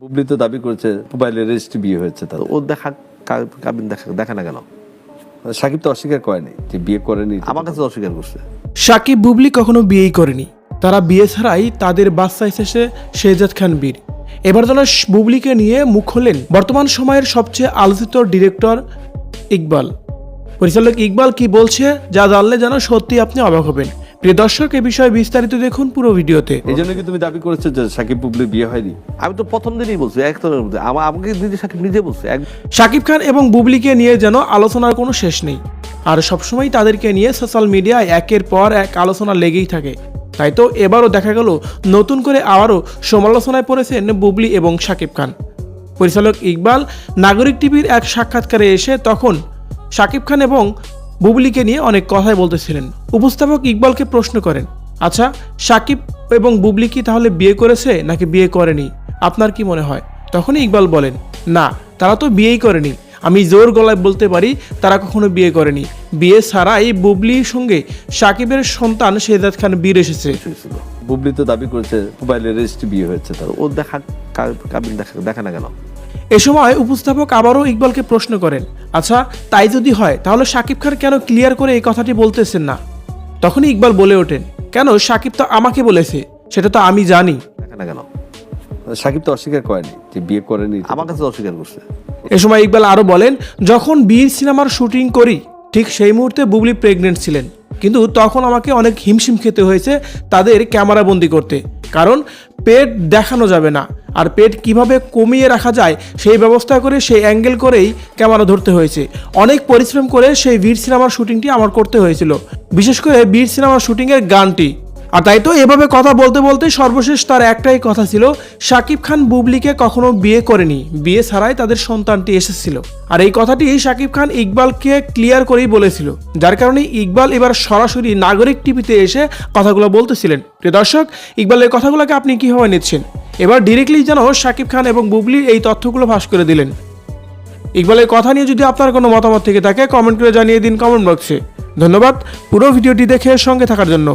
বুবলি তো দাবি করেছে মোবাইলের রেজিস্ট্রি বিয়ে হয়েছে তার ও দেখা কাবিন দেখা দেখে না কেন? সাকিব তো অস্বীকার করেনি যে বিয়ে করেনি। আমার কাছে অস্বীকার করছে। সাকিব বুবলি কখনো বিয়েই করেনি। তারা বিয়ে ছাড়াই তাদের বাচ্চা এসেছে শেহজাদ খান বীর। এবার যেন বুবলিকে নিয়ে মুখ খোলেন বর্তমান সময়ের সবচেয়ে আলোচিত ডিরেক্টর ইকবাল। পরিচালক ইকবাল কি বলছে যা জানলে যেন সত্যি আপনি অবাক হবেন। প্রিয় দর্শক এ বিষয়ে বিস্তারিত দেখুন পুরো ভিডিওতে। এই জন্য কি তুমি দাবি করেছ যে সাকিব বুবলি বিয়ে হয়নি? আমি তো প্রথম দিনই বলছি একতরের মধ্যে। আমা- আমাকে নিজে সাকিব নিজে বলছে এক শাকিব খান এবং বুবলিকে নিয়ে যেন আলোচনার কোনো শেষ নেই। আর সবসময় তাদেরকে নিয়ে সোশ্যাল মিডিয়ায় একের পর এক আলোচনা লেগেই থাকে। তাই তো এবারও দেখা গেল নতুন করে আবারও সমালোচনায় পড়েছেন বুবলি এবং শাকিব খান। পরিচালক ইকবাল নাগরিক টিভির এক সাক্ষাৎকারে এসে তখন শাকিব খান এবং বুবলিকে নিয়ে অনেক কথাই বলতেছিলেন। উপস্থাপক ইকবালকে প্রশ্ন করেন আচ্ছা শাকিব এবং বুবলি কি তাহলে বিয়ে করেছে নাকি বিয়ে করেনি? আপনার কি মনে হয়? তখনই ইকবাল বলেন না তারা তো বিয়েই করেনি। আমি জোর গলায় বলতে পারি তারা কখনো বিয়ে করেনি। বিয়ে ছাড়াই বুবলির সঙ্গে সাকিবের সন্তান শেহজাদ খান বীর এসেছে। বুবলি তো দাবি করেছে মোবাইলের রেজিস্ট্রি বিয়ে হয়েছে তার। ও দেখা কা- কাবিন দেখা দেখে না কেন? এ সময় উপস্থাপক আবারও ইকবালকে প্রশ্ন করেন আচ্ছা তাই যদি হয় তাহলে সাকিব খান কেন ক্লিয়ার করে এই কথাটি বলতেছেন না? তখনই ইকবাল বলে ওঠেন কেন? সাকিব তো আমাকে বলেছে সেটা তো আমি জানি। না কেন? সাকিব তো অস্বীকার করেনি যে বিয়ে করেনি। আমার কাছে অস্বীকার করছে। এ সময় ইকবাল আরও বলেন যখন বীর সিনেমার শুটিং করি ঠিক সেই মুহূর্তে বুবলি প্রেগনেন্ট ছিলেন। কিন্তু তখন আমাকে অনেক হিমশিম খেতে হয়েছে তাদের ক্যামেরাবন্দি করতে। কারণ পেট দেখানো যাবে না। আর পেট কীভাবে কমিয়ে রাখা যায় সেই ব্যবস্থা করে সেই অ্যাঙ্গেল করেই ক্যামেরা ধরতে হয়েছে। অনেক পরিশ্রম করে সেই বীর সিনেমার শুটিংটি আমার করতে হয়েছিল। বিশেষ করে বীর সিনেমার শুটিংয়ের গানটি। আর তাই তো এভাবে কথা বলতে বলতে সর্বশেষ তার একটাই কথা ছিল শাকিব খান বুবলিকে কখনো বিয়ে করেনি। বিয়ে ছাড়াই তাদের সন্তানটি এসেছিল। আর এই কথাটি শাকিব খান ইকবালকে ক্লিয়ার করেই বলেছিল। যার কারণে ইকবাল এবার সরাসরি নাগরিক টিভিতে এসে কথাগুলো বলতেছিলেন। প্রিয় দর্শক, ইকবালের কথাগুলোকে আপনি কীভাবে নিচ্ছেন? এবার ডিরেক্টলি যেন শাকিব খান এবং বুবলি এই তথ্যগুলো ফাঁস করে দিলেন। ইকবালের কথা নিয়ে যদি আপনার কোনো মতামত থেকে থাকে কমেন্ট করে জানিয়ে দিন কমেন্ট বক্সে ধন্যবাদ, পুরো ভিডিওটি দেখে সঙ্গে থাকার জন্য।